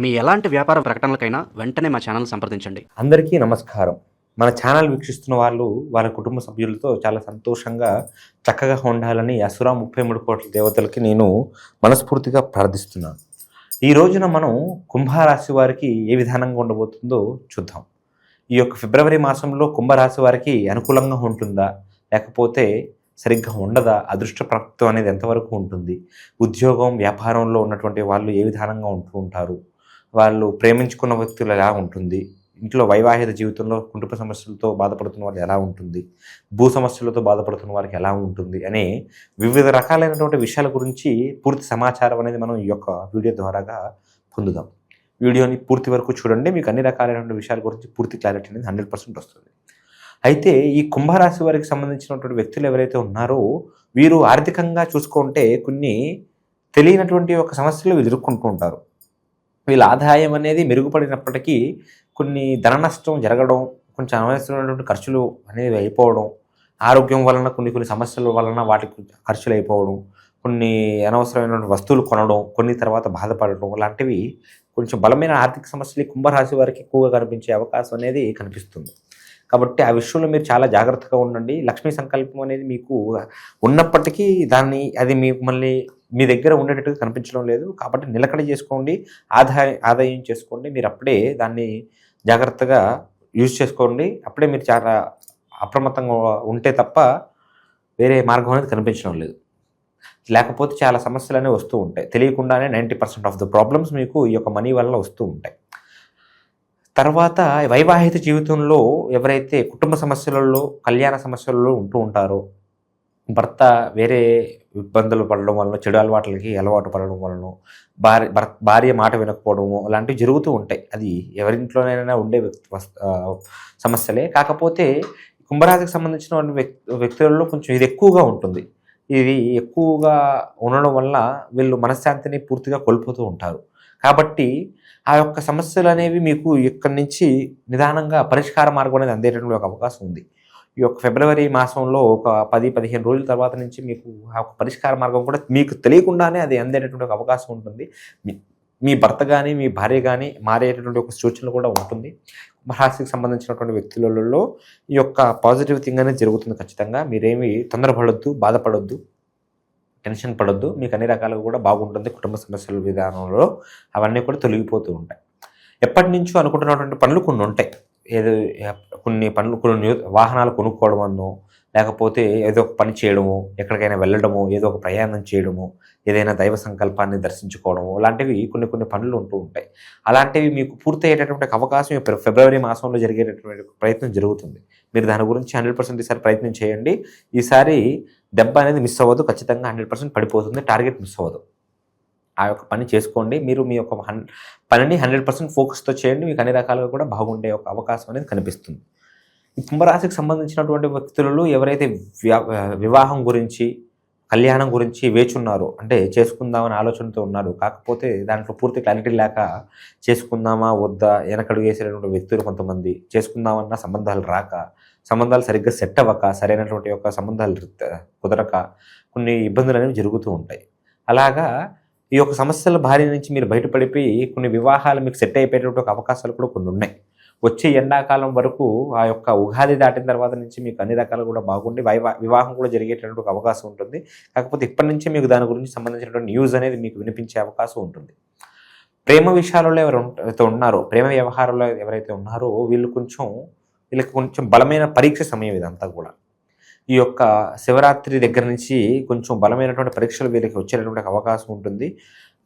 మీ ఎలాంటి వ్యాపార ప్రకటనలకైనా వెంటనే మా ఛానల్ సంప్రదించండి. అందరికీ నమస్కారం. మన ఛానల్ వీక్షిస్తున్న వాళ్ళు వాళ్ళ కుటుంబ సభ్యులతో చాలా సంతోషంగా చక్కగా ఉండాలని అసురా ముప్పై మూడు కోట్ల దేవతలకి నేను మనస్ఫూర్తిగా ప్రార్థిస్తున్నాను. ఈ రోజున మనం కుంభరాశి వారికి ఏ విధానంగా ఉండబోతుందో చూద్దాం. ఈ యొక్క ఫిబ్రవరి మాసంలో కుంభరాశి వారికి అనుకూలంగా ఉంటుందా? లేకపోతే సరిగ్గా ఉండదా? అదృష్ట ప్రాప్తం అనేది ఎంతవరకు ఉంటుంది? ఉద్యోగం వ్యాపారంలో ఉన్నటువంటి వాళ్ళు ఏ విధానంగా ఉంటూ ఉంటారు? వాళ్ళు ప్రేమించుకున్న వ్యక్తులు ఎలా ఉంటుంది? ఇంట్లో వైవాహిక జీవితంలో కుటుంబ సమస్యలతో బాధపడుతున్న వారికి ఎలా ఉంటుంది? భూ సమస్యలతో బాధపడుతున్న వారికి ఎలా ఉంటుంది? అనే వివిధ రకాలైనటువంటి విషయాల గురించి పూర్తి సమాచారం అనేది మనం ఈ యొక్క వీడియో ద్వారాగా పొందుదాం. వీడియోని పూర్తి వరకు చూడండి. మీకు అన్ని రకాలైనటువంటి విషయాల గురించి పూర్తి క్లారిటీ అనేది హండ్రెడ్ పర్సెంట్ వస్తుంది. అయితే ఈ కుంభరాశి వారికి సంబంధించినటువంటి వ్యక్తులు ఎవరైతే ఉన్నారో వీరు ఆర్థికంగా చూసుకుంటే కొన్ని తెలియనటువంటి ఒక సమస్యలు ఎదుర్కొంటూ ఉంటారు. వీళ్ళ ఆదాయం అనేది మెరుగుపడినప్పటికీ కొన్ని ధన నష్టం జరగడం కొంచెం అనవసరమైనటువంటి ఖర్చులు అనేవి అయిపోవడం ఆరోగ్యం వలన కొన్ని కొన్ని సమస్యల వలన వాటికి ఖర్చులు అయిపోవడం కొన్ని అనవసరమైన వస్తువులు కొనడం కొన్ని తర్వాత బాధపడడం లాంటివి కొంచెం బలమైన ఆర్థిక సమస్యలు కుంభరాశి వారికి ఎక్కువగా కనిపించే అవకాశం అనేది కనిపిస్తుంది. కాబట్టి ఆ విషయంలో మీరు చాలా జాగ్రత్తగా ఉండండి. లక్ష్మీ సంకల్పం అనేది మీకు ఉన్నప్పటికీ దాన్ని అది మీకు మళ్ళీ మీ దగ్గర ఉండేటట్టుగా కనిపించడం లేదు. కాబట్టి నిలకడ చేసుకోండి ఆదాయ ఆదాయం చేసుకోండి. మీరు అప్పుడే దాన్ని జాగ్రత్తగా యూజ్ చేసుకోండి. అప్పుడే మీరు చాలా అప్రమత్తంగా ఉంటే తప్ప వేరే మార్గం అనేది కనిపించడం లేదు. లేకపోతే చాలా సమస్యలు అనేవి వస్తూ ఉంటాయి. తెలియకుండానే ninety percent of the problems మీకు ఈ యొక్క మనీ వల్ల వస్తూ ఉంటాయి. తర్వాత వైవాహిక జీవితంలో ఎవరైతే కుటుంబ సమస్యలలో కళ్యాణ సమస్యలలో ఉంటూ ఉంటారో భర్త వేరే ఇబ్బందులు పడడం వలన చెడు అలవాట్లకి అలవాటు పడడం వలన భార్య భర్త భార్య మాట వినకపోవడము అలాంటివి జరుగుతూ ఉంటాయి. అది ఎవరింట్లోనైనా ఉండే వ్యక్తి సమస్యలే. కాకపోతే కుంభరాశికి సంబంధించిన వ్యక్తి వ్యక్తులలో కొంచెం ఇది ఎక్కువగా ఉంటుంది. ఇది ఎక్కువగా ఉండడం వల్ల వీళ్ళు మనశ్శాంతిని పూర్తిగా కోల్పోతూ ఉంటారు. కాబట్టి ఆ యొక్క సమస్యలు అనేవి మీకు ఇక్కడి నుంచి నిదానంగా పరిష్కార మార్గం అనేది అందేటటువంటి ఒక అవకాశం ఉంది. ఈ యొక్క ఫిబ్రవరి మాసంలో ఒక పది పదిహేను రోజుల తర్వాత నుంచి మీకు ఆ యొక్క పరిష్కార మార్గం కూడా మీకు తెలియకుండానే అది అందేటటువంటి ఒక అవకాశం ఉంటుంది. మీ- మీ భర్త కానీ మీ భార్య కానీ మారేటటువంటి ఒక సూచనలు కూడా ఉంటుంది. రాశికి సంబంధించినటువంటి వ్యక్తులలో ఈ యొక్క పాజిటివ్ థింగ్ అనేది జరుగుతుంది ఖచ్చితంగా. మీరేమి తొందరపడొద్దు బాధపడొద్దు టెన్షన్ పడొద్దు. మీకు అన్ని రకాలుగా కూడా బాగుంటుంది కుటుంబ సమస్యల విధానంలో. అవన్నీ కూడా తొలగిపోతూ ఉంటాయి. ఎప్పటి నుంచో అనుకుంటున్నటువంటి పనులు కొన్ని ఉంటాయి. ఏదో కొన్ని పనులు కొన్ని వాహనాలు కొనుక్కోవడం అన్నో లేకపోతే ఏదో ఒక పని చేయడము ఎక్కడికైనా వెళ్ళడము ఏదో ఒక ప్రయాణం చేయడము ఏదైనా దైవ సంకల్పాన్ని దర్శించుకోవడము అలాంటివి కొన్ని కొన్ని పనులు ఉంటూ ఉంటాయి. అలాంటివి మీకు పూర్తి అయ్యేటటువంటి అవకాశం ఫిబ్రవరి మాసంలో జరిగేటటువంటి ప్రయత్నం జరుగుతుంది. మీరు దాని గురించి హండ్రెడ్ పర్సెంట్ ఈసారి ప్రయత్నం చేయండి. ఈసారి దెబ్బ అనేది మిస్ అవ్వదు ఖచ్చితంగా హండ్రెడ్ పర్సెంట్ పడిపోతుంది టార్గెట్ మిస్ అవ్వదు. ఆ యొక్క పని చేసుకోండి. మీరు మీ యొక్క హన్ పనిని హండ్రెడ్ పర్సెంట్ ఫోకస్తో చేయండి. మీకు అన్ని రకాలుగా కూడా బాగుండే ఒక అవకాశం అనేది కనిపిస్తుంది. ఈ కుంభరాశికి సంబంధించినటువంటి వ్యక్తులలో ఎవరైతే వివాహం గురించి కళ్యాణం గురించి వేచున్నారో అంటే చేసుకుందామని ఆలోచనతో ఉన్నారు కాకపోతే దాంట్లో పూర్తి క్లారిటీ లేక చేసుకుందామా వద్దా వెనకడుగు వేసేటటువంటి వ్యక్తులు కొంతమంది చేసుకుందామన్న సంబంధాలు రాక సంబంధాలు సరిగ్గా సెట్ అవ్వక సరైనటువంటి యొక్క సంబంధాలు కుదరక కొన్ని ఇబ్బందులు అనేవి జరుగుతూ ఉంటాయి. అలాగా ఈ యొక్క సమస్యల భారీ నుంచి మీరు బయటపడిపోయి కొన్ని వివాహాలు మీకు సెట్ అయిపోయేటటువంటి అవకాశాలు కూడా కొన్ని ఉన్నాయి. వచ్చే ఎండాకాలం వరకు ఆ యొక్క ఉగాది దాటిన తర్వాత నుంచి మీకు అన్ని రకాలు కూడా బాగుండి వివాహం కూడా జరిగేటటువంటి అవకాశం ఉంటుంది. కాకపోతే ఇప్పటి నుంచే మీకు దాని గురించి సంబంధించినటువంటి న్యూస్ అనేది మీకు వినిపించే అవకాశం ఉంటుంది. ప్రేమ విషయాలలో ఎవరైతే ఉన్నారో ప్రేమ వ్యవహారంలో ఎవరైతే ఉన్నారో వీళ్ళు కొంచెం వీళ్ళకి కొంచెం బలమైన పరీక్ష సమయం ఇదంతా కూడా. ఈ యొక్క శివరాత్రి దగ్గర నుంచి కొంచెం బలమైనటువంటి పరీక్షలు వీళ్ళకి వచ్చేటటువంటి అవకాశం ఉంటుంది.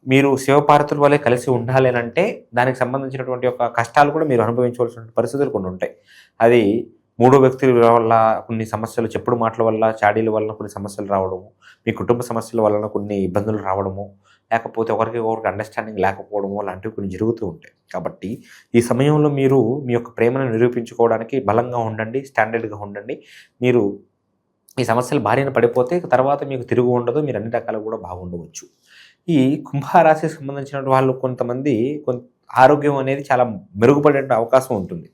మీరు శివపార్వతుల వల్లే కలిసి ఉండాలి అని అంటే దానికి సంబంధించినటువంటి యొక్క కష్టాలు కూడా మీరు అనుభవించవలసిన పరిస్థితులు కొన్ని ఉంటాయి. అది మూడో వ్యక్తుల వల్ల కొన్ని సమస్యలు చెప్పుడు మాటల వల్ల చాడీల వలన కొన్ని సమస్యలు రావడము మీ కుటుంబ సమస్యల వలన కొన్ని ఇబ్బందులు రావడము లేకపోతే ఒకరికి ఒకరికి అండర్స్టాండింగ్ లేకపోవడము లాంటివి కొన్ని జరుగుతూ ఉంటాయి. కాబట్టి ఈ సమయంలో మీరు మీ యొక్క ప్రేమను నిరూపించుకోవడానికి బలంగా ఉండండి స్టాండర్డ్గా ఉండండి. మీరు ఈ సమస్యలు బారిన పడిపోతే తర్వాత మీకు తిరుగు ఉండదు మీరు అన్ని రకాలు కూడా బాగుండవచ్చు. ఈ కుంభరాశికి సంబంధించిన వాళ్ళు కొంతమంది కొంత ఆరోగ్యం అనేది చాలా మెరుగుపడే అవకాశం ఉంటుంది.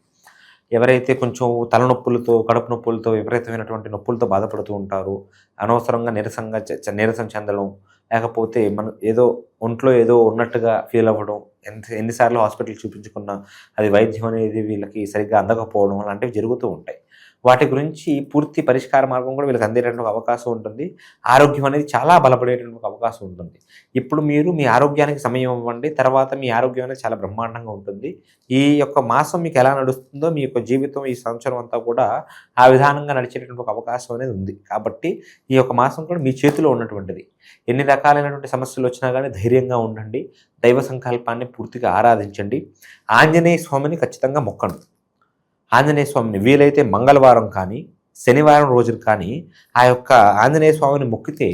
ఎవరైతే కొంచెం తలనొప్పులతో కడుపు నొప్పులతో విపరీతమైనటువంటి నొప్పులతో బాధపడుతూ ఉంటారో అనవసరంగా నిరసంగా చె- నీరసం చెందడం లేకపోతే మనం ఏదో ఒంట్లో ఏదో ఉన్నట్టుగా ఫీల్ అవ్వడం ఎంత ఎన్నిసార్లు హాస్పిటల్ చూపించుకున్నా అది వైద్యం అనేది వీళ్ళకి సరిగ్గా అందకపోవడం అలాంటివి జరుగుతూ ఉంటాయి. వాటి గురించి పూర్తి పరిష్కార మార్గం కూడా వీళ్ళకి అందేటటువంటి అవకాశం ఉంటుంది. ఆరోగ్యం అనేది చాలా బలపడేటువంటి అవకాశం ఉంటుంది. ఇప్పుడు మీరు మీ ఆరోగ్యానికి సమయం ఇవ్వండి. తర్వాత మీ ఆరోగ్యం అనేది చాలా బ్రహ్మాండంగా ఉంటుంది. ఈ యొక్క మాసం మీకు ఎలా నడుస్తుందో మీ యొక్క జీవితం ఈ సంవత్సరం అంతా కూడా ఆ విధానంగా నడిచేటటువంటి ఒక అవకాశం అనేది ఉంది. కాబట్టి ఈ యొక్క మాసం కూడా మీ చేతిలో ఉన్నటువంటిది. ఎన్ని రకాలైనటువంటి సమస్యలు వచ్చినా కానీ ధైర్యంగా ఉండండి. దైవ సంకల్పాన్ని పూర్తిగా ఆరాధించండి. ఆంజనేయ స్వామిని ఖచ్చితంగా మొక్కండి. ఆంజనేయ స్వామిని వీలైతే మంగళవారం కానీ శనివారం రోజులు కానీ ఆ యొక్క ఆంజనేయ స్వామిని మొక్కితే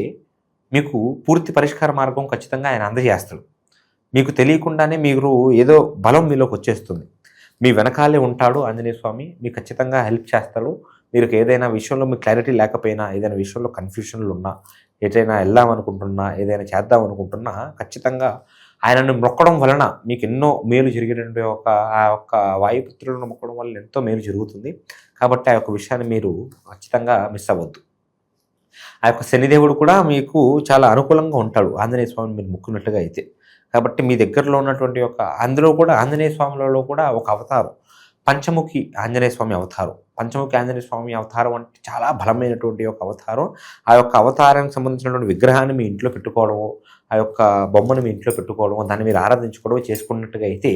మీకు పూర్తి పరిష్కార మార్గం ఖచ్చితంగా ఆయన అందజేస్తాడు. మీకు తెలియకుండానే మీరు ఏదో బలం మీలోకి వచ్చేస్తుంది. మీ వెనకాలే ఉంటాడు ఆంజనేయ స్వామి మీకు ఖచ్చితంగా హెల్ప్ చేస్తాడు. మీరు ఏదైనా విషయంలో మీకు క్లారిటీ లేకపోయినా ఏదైనా విషయంలో కన్ఫ్యూషన్లు ఉన్నా ఏదైనా వెళ్దాం అనుకుంటున్నా ఏదైనా చేద్దాం అనుకుంటున్నా ఖచ్చితంగా ఆయనను మొక్కడం వలన మీకు ఎన్నో మేలు జరిగేటువంటి ఒక ఆ యొక్క వాయుపుత్రులను మొక్కడం వల్ల ఎంతో మేలు జరుగుతుంది. కాబట్టి ఆ యొక్క విషయాన్ని మీరు ఖచ్చితంగా మిస్ అవ్వద్దు. ఆ యొక్క శనిదేవుడు కూడా మీకు చాలా అనుకూలంగా ఉంటాడు. ఆంజనేయ స్వామిని మీరు ముక్కున్నట్టుగా అయితే. కాబట్టి మీ దగ్గరలో ఉన్నటువంటి ఒక అందులో కూడా ఆంజనేయ స్వాములలో కూడా ఒక అవతారం. పంచముఖి ఆంజనేయ స్వామి అవతారం. పంచముఖి ఆంజనేయ స్వామి అవతారం అంటే చాలా బలమైనటువంటి ఒక అవతారం. ఆ యొక్క అవతారానికి సంబంధించినటువంటి విగ్రహాన్ని మీ ఇంట్లో పెట్టుకోవడము ఆ యొక్క బొమ్మను మీ ఇంట్లో పెట్టుకోవడము దాన్ని మీరు ఆరాధించుకోవడం చేసుకున్నట్టుగా అయితే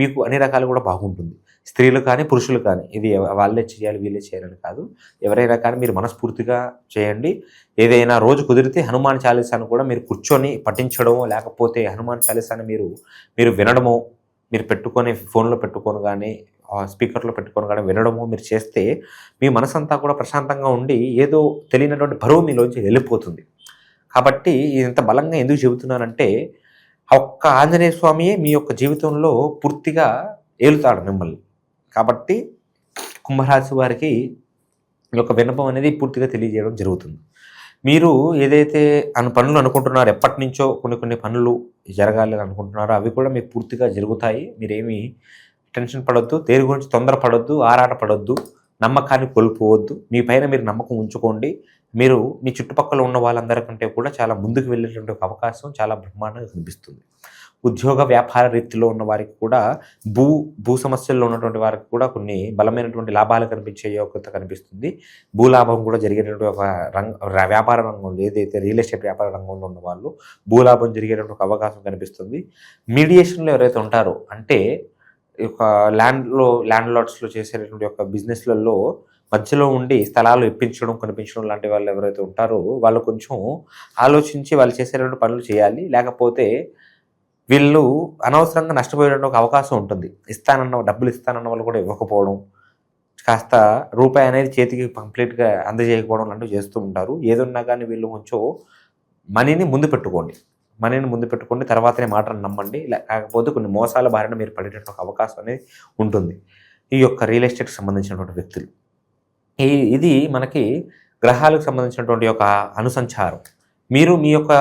మీకు అన్ని రకాలు కూడా బాగుంటుంది. స్త్రీలు కానీ పురుషులు కానీ ఇది వాళ్ళే చేయాలి వీళ్ళే చేయాలని కాదు. ఎవరైనా కానీ మీరు మనస్ఫూర్తిగా చేయండి. ఏదైనా రోజు కుదిరితే హనుమాన్ చాలీసాను కూడా మీరు కూర్చొని పఠించడమో లేకపోతే హనుమాన్ చాలీసాను మీరు మీరు వినడమో మీరు పెట్టుకొని ఫోన్లో పెట్టుకొని కానీ స్పీకర్లో పెట్టుకొని కానీ వినడము మీరు చేస్తే మీ మనసంతా కూడా ప్రశాంతంగా ఉండి ఏదో తెలియనటువంటి బరువు మీలోంచి వెళ్ళిపోతుంది. కాబట్టి ఇంత బలంగా ఎందుకు చెబుతున్నానంటే ఆ ఒక్క ఆంజనేయ స్వామియే మీ యొక్క జీవితంలో పూర్తిగా ఏలుతాడు మిమ్మల్ని. కాబట్టి కుంభరాశి వారికి ఈ యొక్క విన్నపం అనేది పూర్తిగా తెలియజేయడం జరుగుతుంది. మీరు ఏదైతే అను పనులు అనుకుంటున్నారో ఎప్పటి నుంచో కొన్ని కొన్ని పనులు జరగాలి అని అనుకుంటున్నారో అవి కూడా మీకు పూర్తిగా జరుగుతాయి. మీరేమి టెన్షన్ పడొద్దు దేని గురించి తొందర పడొద్దు ఆరాట పడొద్దు నమ్మకాన్ని కోల్పోవద్దు. మీ పైన మీరు నమ్మకం ఉంచుకోండి. మీరు మీ చుట్టుపక్కల ఉన్న వాళ్ళందరికంటే కూడా చాలా ముందుకు వెళ్ళేటువంటి ఒక అవకాశం చాలా బ్రహ్మాండంగా కనిపిస్తుంది. ఉద్యోగ వ్యాపార రీతిలో ఉన్న వారికి కూడా భూ భూ సమస్యల్లో ఉన్నటువంటి వారికి కూడా కొన్ని బలమైనటువంటి లాభాలు కనిపించే యోగ్యత కనిపిస్తుంది. భూలాభం కూడా జరిగేటువంటి ఒక రంగ వ్యాపార రంగంలో ఏదైతే రియల్ ఎస్టేట్ వ్యాపార రంగంలో ఉన్న వాళ్ళు భూలాభం జరిగేటువంటి ఒక అవకాశం కనిపిస్తుంది. మీడియేషన్లో ఎవరైతే ఉంటారో అంటే యొక్క ల్యాండ్లో ల్యాండ్ లాట్స్లో చేసేటటువంటి యొక్క బిజినెస్లలో మధ్యలో ఉండి స్థలాలు ఇప్పించడం కనిపించడం లాంటి వాళ్ళు ఎవరైతే ఉంటారో వాళ్ళు కొంచెం ఆలోచించి వాళ్ళు చేసేటువంటి పనులు చేయాలి. లేకపోతే వీళ్ళు అనవసరంగా నష్టపోయేటువంటి ఒక అవకాశం ఉంటుంది. ఇస్తానన్న డబ్బులు ఇస్తానన్న వాళ్ళు కూడా ఇవ్వకపోవడం కాస్త రూపాయి అనేది చేతికి కంప్లీట్గా అందజేయకపోవడం లాంటివి చేస్తూ ఉంటారు. ఏదున్నా కానీ వీళ్ళు కొంచెం మనీని ముందు పెట్టుకోండి. మనీని ముందు పెట్టుకోండి తర్వాతనే మాటను నమ్మండి. లే- కాకపోతే కొన్ని మోసాల బారిన మీరు పడేటటువంటి అవకాశం అనేది ఉంటుంది. ఈ యొక్క రియల్ ఎస్టేట్కి సంబంధించినటువంటి వ్యక్తులు. ఈ ఇది మనకి గ్రహాలకు సంబంధించినటువంటి ఒక అనుసంచారం. మీరు మీ యొక్క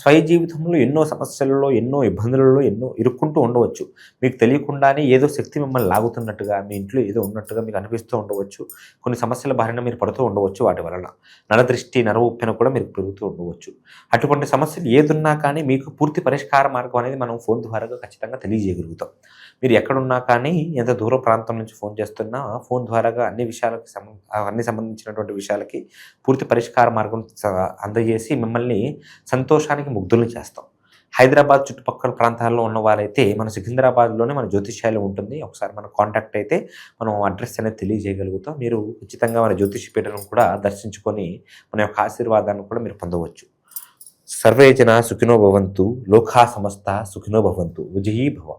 స్వయ జీవితంలో ఎన్నో సమస్యలలో ఎన్నో ఇబ్బందులలో ఎన్నో ఇరుక్కుంటూ ఉండవచ్చు. మీకు తెలియకుండానే ఏదో శక్తి మిమ్మల్ని లాగుతున్నట్టుగా మీ ఇంట్లో ఏదో ఉన్నట్టుగా మీకు అనిపిస్తూ ఉండవచ్చు. కొన్ని సమస్యల బారిన మీరు పడుతూ ఉండవచ్చు వాటి వలన. నరదృష్టి నర కూడా మీరు పెరుగుతూ ఉండవచ్చు. అటువంటి సమస్యలు ఏదున్నా కానీ మీకు పూర్తి పరిష్కార మార్గం అనేది మనం ఫోన్ ద్వారా ఖచ్చితంగా తెలియజేయగలుగుతాం. మీరు ఎక్కడున్నా కానీ ఎంత దూర ప్రాంతం నుంచి ఫోన్ చేస్తున్నా ఫోన్ ద్వారాగా అన్ని విషయాలకు అన్ని సంబంధించినటువంటి విషయాలకి పూర్తి పరిష్కార మార్గం అందజేసి మిమ్మల్ని సంతోషానికి ముగ్ధులను చేస్తాం. హైదరాబాద్ చుట్టుపక్కల ప్రాంతాల్లో ఉన్న వారైతే మన సికింద్రాబాద్లోనే మన జ్యోతిష్యాలు ఉంటుంది. ఒకసారి మన కాంటాక్ట్ అయితే మనం అడ్రస్ అనేది తెలియజేయగలుగుతాం. మీరు ఖచ్చితంగా మన జ్యోతిష పీఠను కూడా దర్శించుకొని మన యొక్క ఆశీర్వాదాన్ని కూడా మీరు పొందవచ్చు. సర్వే జన సుఖినో భవంతు లోకా సమస్త సుఖినో భవంతు విజయీ భవ.